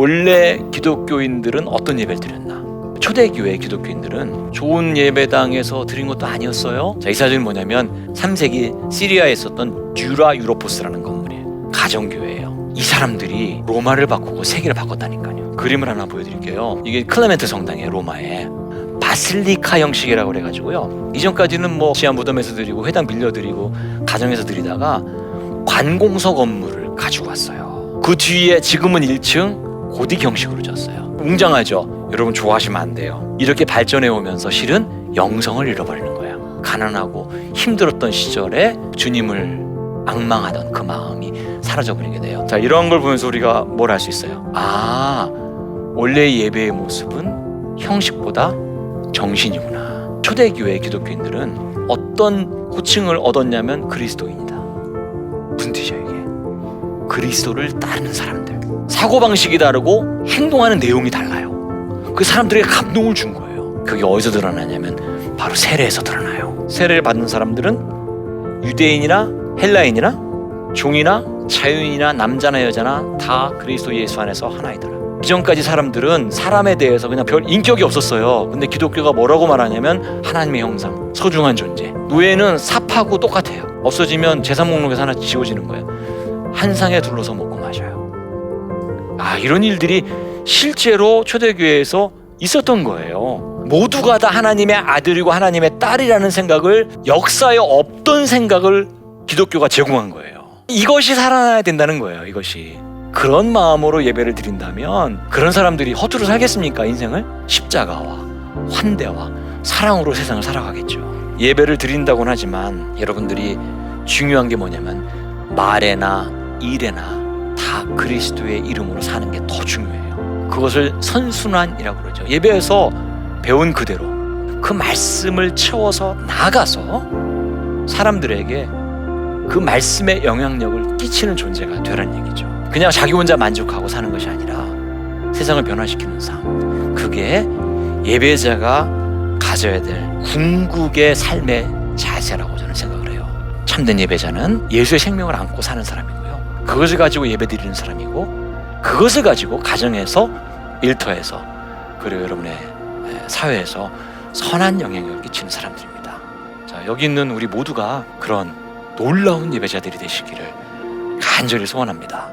원래 기독교인들은 어떤 예배를 드렸나? 초대교회 기독교인들은 좋은 예배당에서 드린 것도 아니었어요. 자, 이 사진은 뭐냐면 3세기 시리아에 있었던 듀라 유로포스라는 건물이에요. 가정교회예요. 이 사람들이 로마를 바꾸고 세계를 바꿨다니까요. 그림을 하나 보여드릴게요. 이게 클레멘트 성당이에요, 로마에. 바실리카 형식이라고 그래가지고요. 이전까지는 뭐 지하 무덤에서 드리고 회당 빌려드리고 가정에서 드리다가 관공서 건물을 가지고 왔어요. 그 뒤에 지금은 1층 고딕 형식으로 졌어요. 웅장하죠. 여러분 좋아하시면 안 돼요. 이렇게 발전해 오면서 실은 영성을 잃어버리는 거예요. 가난하고 힘들었던 시절에 주님을 악망하던 그 마음이 사라져버리게 돼요. 자 이런 걸 보면서 우리가 뭘할수 있어요? 아 원래 예배의 모습은 형식보다 정신이구나. 초대교회 기독교인들은 어떤 호칭을 얻었냐면 그리스도인이다. 무슨 뜻이야 이게? 그리스도를 따르는 사람들. 사고 방식이 다르고 행동하는 내용이 달라요. 그 사람들에게 감동을 준 거예요. 그게 어디서 드러나냐면 바로 세례에서 드러나요. 세례를 받는 사람들은 유대인이나 헬라인이나 종이나 자유인이나 남자나 여자나 다 그리스도 예수 안에서 하나이더라. 이전까지 사람들은 사람에 대해서 그냥 별 인격이 없었어요. 근데 기독교가 뭐라고 말하냐면 하나님의 형상, 소중한 존재. 노예는 삽하고 똑같아요. 없어지면 재산 목록에서 하나 지워지는 거예요. 한 상에 둘러서 마셔요. 아 이런 일들이 실제로 초대교회에서 있었던 거예요. 모두가 다 하나님의 아들이고 하나님의 딸이라는 생각을 역사에 없던 생각을 기독교가 제공한 거예요. 이것이 살아나야 된다는 거예요. 이것이 그런 마음으로 예배를 드린다면 그런 사람들이 허투루 살겠습니까? 인생을 십자가와 환대와 사랑으로 세상을 살아가겠죠. 예배를 드린다고는 하지만 여러분들이 중요한 게 뭐냐면 말에나 일에나 다 그리스도의 이름으로 사는 게 더 중요해요. 그것을 선순환이라고 그러죠. 예배에서 배운 그대로 그 말씀을 채워서 나가서 사람들에게 그 말씀의 영향력을 끼치는 존재가 되라는 얘기죠. 그냥 자기 혼자 만족하고 사는 것이 아니라 세상을 변화시키는 삶. 그게 예배자가 가져야 될 궁극의 삶의 자세라고 저는 생각을 해요. 참된 예배자는 예수의 생명을 안고 사는 사람이고요. 그것을 가지고 예배 드리는 사람이고 그것을 가지고 가정에서 일터에서 그리고 여러분의 에, 사회에서 선한 영향력을 끼치는 사람들입니다. 자, 여기 있는 우리 모두가 그런 놀라운 예배자들이 되시기를 간절히 소원합니다.